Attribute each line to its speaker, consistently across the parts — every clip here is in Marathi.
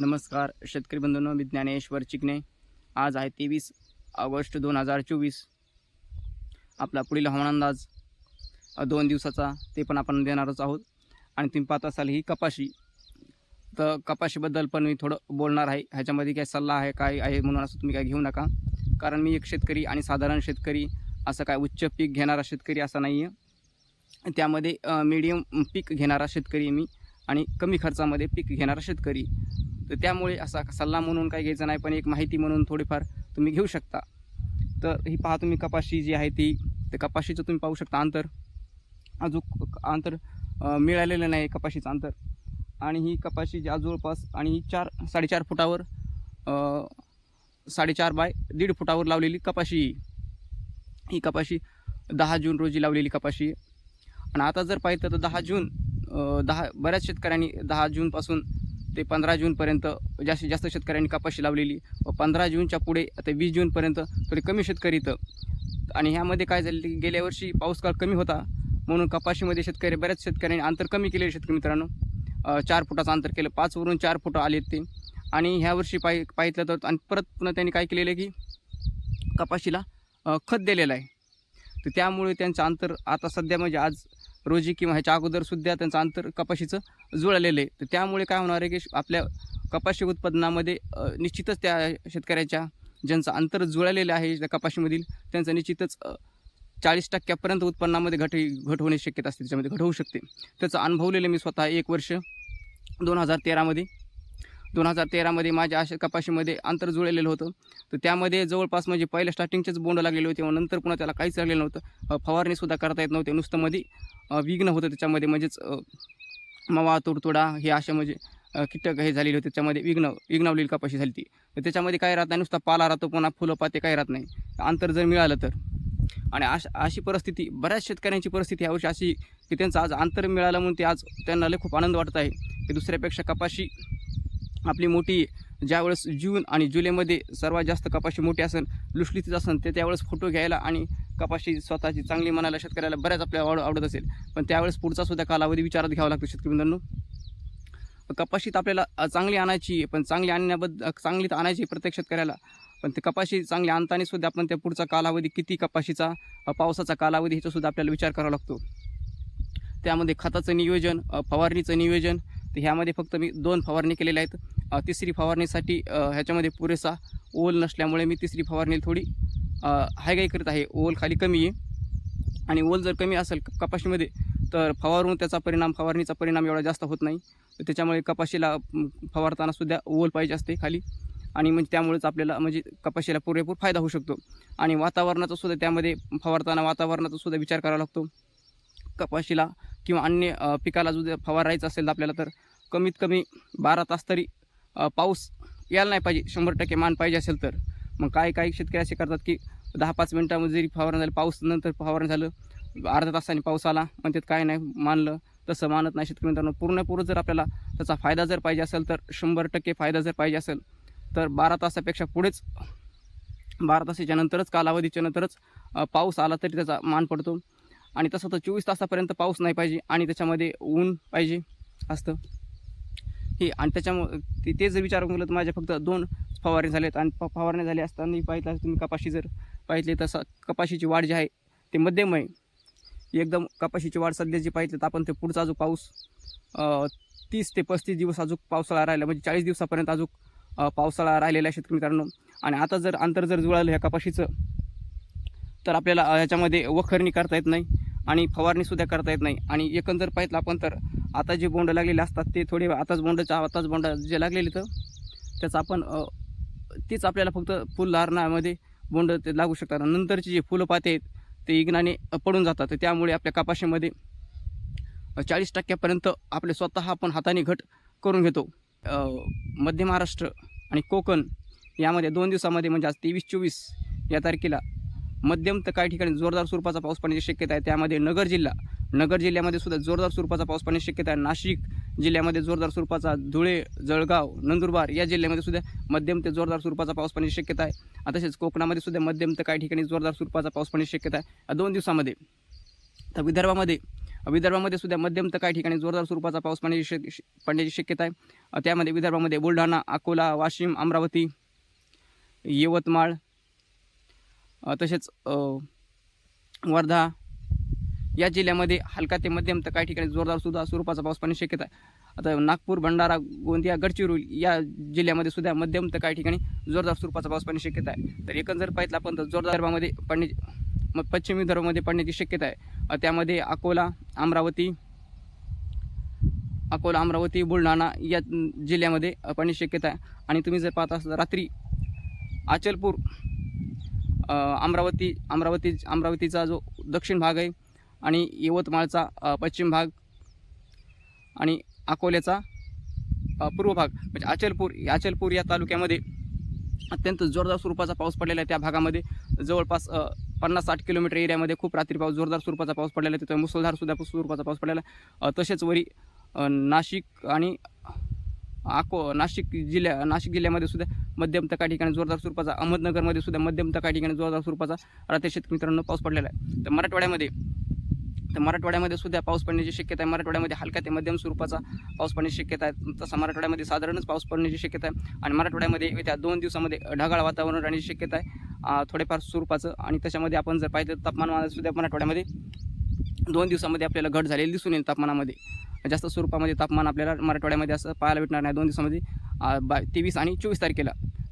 Speaker 1: नमस्कार शेतकरी बंधूंनो मी ज्ञानेश्वर चिकणे आज आहे तेवीस ऑगस्ट दोन हजार चोवीस. आपला पुढील हवामान अंदाज दोन दिवसाचा ते पण आपण देणारच आहोत. आणि तुम्ही पाहत असाल ही कपाशी. तर कपाशीबद्दल पण मी थोडं बोलणार आहे. ह्याच्यामध्ये काय सल्ला आहे काय आहे म्हणून असं तुम्ही काय घेऊ नका. कारण मी एक शेतकरी आणि साधारण शेतकरी असं काय उच्च पीक घेणारा शेतकरी असा नाही आहे त्यामध्ये मीडियम पीक घेणारा शेतकरी मी आणि कमी खर्चामध्ये पीक घेणारा शेतकरी. तर त्यामुळे असा सल्ला म्हणून काही घ्यायचा नाही पण एक माहिती म्हणून थोडीफार तुम्ही घेऊ शकता. तर ही पहा तुम्ही कपाशी जी आहे ती ते कपाशीचं तुम्ही पाहू शकता अंतर. अजून अंतर मिळालेलं नाही कपाशीचं अंतर. आणि ही कपाशी जी आज जवळपास आणि ही चार साडेचार फुटावर साडेचार बाय दीड फुटावर लावलेली कपाशी. ही कपाशी दहा जून रोजी लावलेली कपाशी. आणि आता जर पाहिलं तर दहा जून दहा बऱ्याच शेतकऱ्यांनी दहा जूनपासून ते पंधरा जूनपर्यंत जास्तीत जास्त शेतकऱ्यांनी कपाशी लावलेली. व पंधरा जूनच्या पुढे आता वीस जूनपर्यंत थोडे कमी शेतकरी इथं. आणि ह्यामध्ये काय झालं की गेल्या वर्षी पाऊस काळ कमी होता. म्हणून कपाशीमध्ये शेतकरी बऱ्याच शेतकऱ्यांनी अंतर कमी केले शेतकरी मित्रांनो. चार फुटाचं अंतर केलं पाचवरून चार फुटं आले ते. आणि ह्या वर्षी पाहि पाहितलं तर आणि परत पुन्हा त्यांनी काय केलेलं आहे की कपाशीला खत दिलेलं आहे. तर त्यामुळे त्यांचं अंतर आता सध्या म्हणजे आज रोजी किंवा ह्याच्या अगोदरसुद्धा त्यांचं अंतर कपाशीचं जुळलेलं आहे. तर त्यामुळे काय होणार आहे की आपल्या कपाशी उत्पादनामध्ये निश्चितच त्या शेतकऱ्याच्या ज्यांचं अंतर जुळलेलं आहे त्या कपाशीमधील त्यांचं निश्चितच चाळीस टक्क्यापर्यंत उत्पन्नामध्ये घट घट होण्याची शक्यता असते त्याच्यामध्ये घट होऊ शकते. त्याचं अनुभवलेलं मी स्वतः एक वर्ष दोन हजार तेरामध्ये दोन हजार तेरामध्ये माझ्या अशा कपाशीमध्ये अंतर जुळलेलं होतं. तर त्यामध्ये जवळपास म्हणजे पहिल्या स्टार्टिंगचेच बोंड लागलेले होते व नंतर पुन्हा त्याला काहीच लागलेलं नव्हतं. फवारणीसुद्धा करता येत नव्हते. नुसतं मध्ये विघ्न होतं त्याच्यामध्ये. म्हणजेच मावा तुडतुडा हे अशा म्हणजे कीटक हे झालेले होते. त्याच्यामध्ये विघ्न विघ्नावलेली कपाशी झाली ती तर त्याच्यामध्ये काय राहत नाही. नुसता पाला राहतो पुन्हा फुलं पाते काही राहत नाही. अंतर जर मिळालं तर. आणि अशा अशी परिस्थिती बऱ्याच शेतकऱ्यांची परिस्थिती यावर्षी अशी की त्यांचं आज अंतर मिळालं म्हणून ते आज त्यांना खूप आनंद वाटत आहे. की दुसऱ्यापेक्षा कपाशी आपली मोठी ज्यावेळेस जून आणि जुलैमध्ये सर्वात जास्त कपाशी मोठी असेल लुसलीतीच असेल ते त्यावेळेस फोटो घ्यायला आणि कपाशी स्वतःची चांगली म्हणायला शेतकऱ्याला बऱ्याच आपल्याला आवड आवडत असेल. पण त्यावेळेस पुढचा सुद्धा कालावधी विचारात घ्यावा लागतो शेतकरी मित्रांनो. कपाशीत आपल्याला चांगली आणायची आहे, पण चांगली आणण्याबद्दल चांगली तर आणायची आहे प्रत्येक शेतकऱ्याला. पण ते कपाशी चांगली आणताना सुद्धा आपण त्या पुढचा कालावधी किती कपाशीचा पावसाचा कालावधी ह्याचासुद्धा आपल्याला विचार करावा लागतो. त्यामध्ये खताचं नियोजन फवारणीचं नियोजन तर ह्यामध्ये फक्त मी दोन फवारणी केलेल्या आहेत. तिसरी फवारणीसाठी ह्याच्यामध्ये पुरेसा ओल नसल्यामुळे मी तिसरी फवारणी थोडी हायगाई करत आहे. ओल खाली कमी आहे. आणि ओल जर कमी असेल कपाशीमध्ये तर फवारून त्याचा परिणाम फवारणीचा परिणाम एवढा जास्त होत नाही. त्याच्यामुळे कपाशीला फवारताना सुद्धा ओल पाहिजे असते खाली. आणि म्हणजे त्यामुळेच आपल्याला म्हणजे कपाशीला पुरेपूर फायदा होऊ शकतो. आणि वातावरणाचा सुद्धा त्यामध्ये फवारताना वातावरणाचा सुद्धा विचार करावा लागतो. कपाशीला किंवा अन्य पिकाला जो फवारायचं असेल आपल्याला तर कमीत कमी बारा तास तरी पाऊस यायला नाही पाहिजे. शंभर टक्के मान पाहिजे असेल तर. मग काही काही शेतकरी असे करतात की दहा पाच मिनटामध्ये जरी फवारणं झालं पाऊस नंतर फवारणी झालं अर्ध्या तासाने पाऊस आला पण त्यात काय नाही मानलं तसं मानत नाही शेतकरी मित्रांनो. पूर्णपूर्ण जर आपल्याला त्याचा फायदा जर पाहिजे असेल तर शंभर टक्के फायदा जर पाहिजे असेल तर बारा तासापेक्षा पुढेच बारा तासाच्या नंतरच कालावधीच्या नंतरच पाऊस आला तरी त्याचा मान पडतो. आणि तसं तर चोवीस तासापर्यंत पाऊस नाही पाहिजे आणि त्याच्यामध्ये ऊन पाहिजे असतं. हे आणि त्याच्यामुळे ते ते जर विचार केलं तर माझ्या फक्त दोन फवारणी झालेत आणि फ फवारणी झाली असताना पाहिलं तुम्ही कपाशी जर पाहिली तसं कपाशीची वाढ जी आहे ते मध्यम आहे. एकदम कपाशीची वाढ सध्या जी पाहिजे तर आपण ते पुढचा अजून पाऊस तीस ते पस्तीस दिवस अजून पावसाळा राहिला. म्हणजे चाळीस दिवसापर्यंत अजून पावसाळा राहिलेला आहे शेतकरी मित्रांनो. आणि आता जर अंतर जर जुळालं ह्या कपाशीचं तर आपल्याला ह्याच्यामध्ये वखरणी करता येत नाही आणि फवारणीसुद्धा करता येत नाही. आणि एकंदर पाहिलं आपण तर आता जे बोंड लागलेले असतात ते थोडे आताच बोंडाच्या आताच बोंड जे लागलेले तर त्याचा आपण तेच आपल्याला फक्त फुल धारणामध्ये बोंड ते लागू शकतात. नंतरची नंतरचे जे फुलं पाते आहेत ते इग्नाने पडून जातात. त्यामुळे आपल्या कपाशीमध्ये चाळीस टक्क्यापर्यंत आपले स्वतः आपण हाताने घट करून घेतो. मध्य महाराष्ट्र आणि कोकण यामध्ये दोन दिवसामध्ये म्हणजे आज तेवीस चोवीस या तारखेला मध्यम तर काही ठिकाणी जोरदार स्वरूपाचा पाऊस पडण्याची शक्यता आहे. त्यामध्ये नगर जिल्हा नगर जिल्ह्यामध्ये सुद्धा जोरदार स्वरूपाचा पाऊस पडण्याची शक्यता आहे. नाशिक जिल्ह्यामध्ये जोरदार स्वरूपाचा धुळे जळगाव नंदुरबार या जिल्ह्यामध्ये सुद्धा मध्यम ते जोरदार स्वरूपाचा पाऊस पडण्याची शक्यता आहे. आणि तसेच कोकणामध्ये सुद्धा मध्यम तर काही ठिकाणी जोरदार स्वरूपाचा पाऊस पडण्याची शक्यता आहे. या दोन दिवसामध्ये तर विदर्भामध्ये विदर्भामध्ये सुद्धा मध्यम तर काही ठिकाणी जोरदार स्वरूपाचा पाऊस पडण्याची शक श- पडण्याची शक्यता आहे. त्यामध्ये विदर्भामध्ये बुलढाणा अकोला वाशिम अमरावती यवतमाळ तसेच वर्धा या जिल्ह्यामध्ये हलका ते मध्यम तर काही ठिकाणी जोरदार सुद्धा स्वरूपाचा पाऊस पडण्याची शक्यता आहे. आता नागपूर भंडारा गोंदिया गडचिरोली या जिल्ह्यामध्ये सुद्धा मध्यम तर काही ठिकाणी जोरदार स्वरूपाचा पाऊस पडण्याची शक्यता आहे. तर एकंदर जर आपण तर जोरदार विदर्भामध्ये पडण्याची मग पश्चिम विदर्भामध्ये पडण्याची शक्यता आहे. त्यामध्ये अकोला अमरावती अकोला अमरावती बुलढाणा या जिल्ह्यामध्ये पडण्याची शक्यता आहे. आणि तुम्ही जर पाहता असाल रात्री अचलपूर अमरावती अमरावती अमरावतीचा जो दक्षिण भाग आहे आणि यवतमाळचा पश्चिम भाग आणि अकोल्याचा पूर्व भाग. म्हणजे अचलपूर अचलपूर या तालुक्यामध्ये अत्यंत जोरदार स्वरूपाचा पाऊस पडलेला आहे. त्या भागामध्ये जवळपास पन्नास साठ किलोमीटर एरियामध्ये खूप रात्री पाऊस जोरदार स्वरूपाचा पाऊस पडलेला आहे. तिथं मुसळधार सुद्धा स्वरूपाचा पाऊस पडलेला आहे. तसेच वरी नाशिक आणि अको नाशिक जिल्ह्या नाशिक जिल्ह्यामध्ये सुद्धा मध्यम तर काही ठिकाणी जोरदार स्वरूपाचा अहमदनगरमध्ये सुद्धा मध्यम तर काही ठिकाणी जोरदार स्वरूपाचा रात्री शेतकरी मित्रांनो पाऊस पडलेला आहे. तर मराठवाड्यामध्ये तर मराठवाड्यामध्ये सुद्धा पाऊस पडण्याची शक्यता आहे. मराठवाड्यामध्ये हलका ते मध्यम स्वरूपाचा पाऊस पडण्याची शक्यता आहे. तसा मराठवाड्यामध्ये साधारणच पाऊस पडण्याची शक्यता आहे. आणि मराठवाड्यामध्ये येत्या दोन दिवसामध्ये ढगाळ वातावरण राहण्याची शक्यता आहे. थोडेफार स्वरूपाचं. आणि त्याच्यामध्ये आपण जर पाहिलं तर सुद्धा मराठवाड्यामध्ये दोन दिवसामध्ये आपल्याला घट झालेली दिसून येईल तापमानामध्ये. जास्त स्वरूपामध्ये तापमान आपल्याला मराठवाड्यामध्ये असं पाहायला भेटणार नाही. दोन दिवसामध्ये बा तेवीस आणि चोवीस तारखेला.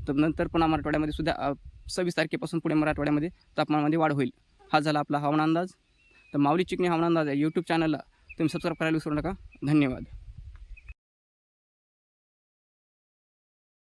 Speaker 1: तर नंतर पुन्हा मराठवाड्यामध्ये सुद्धा सव्वीस तारखेपासून पुढे मराठवाड्यामध्ये तापमानामध्ये वाढ होईल. हा झाला आपला हवामान अंदाज. तर माऊली चिकणी हवामान अंदाज आहे यूट्यूब चॅनलला तुम्ही सबस्क्राईब करायला विसरू नका. धन्यवाद.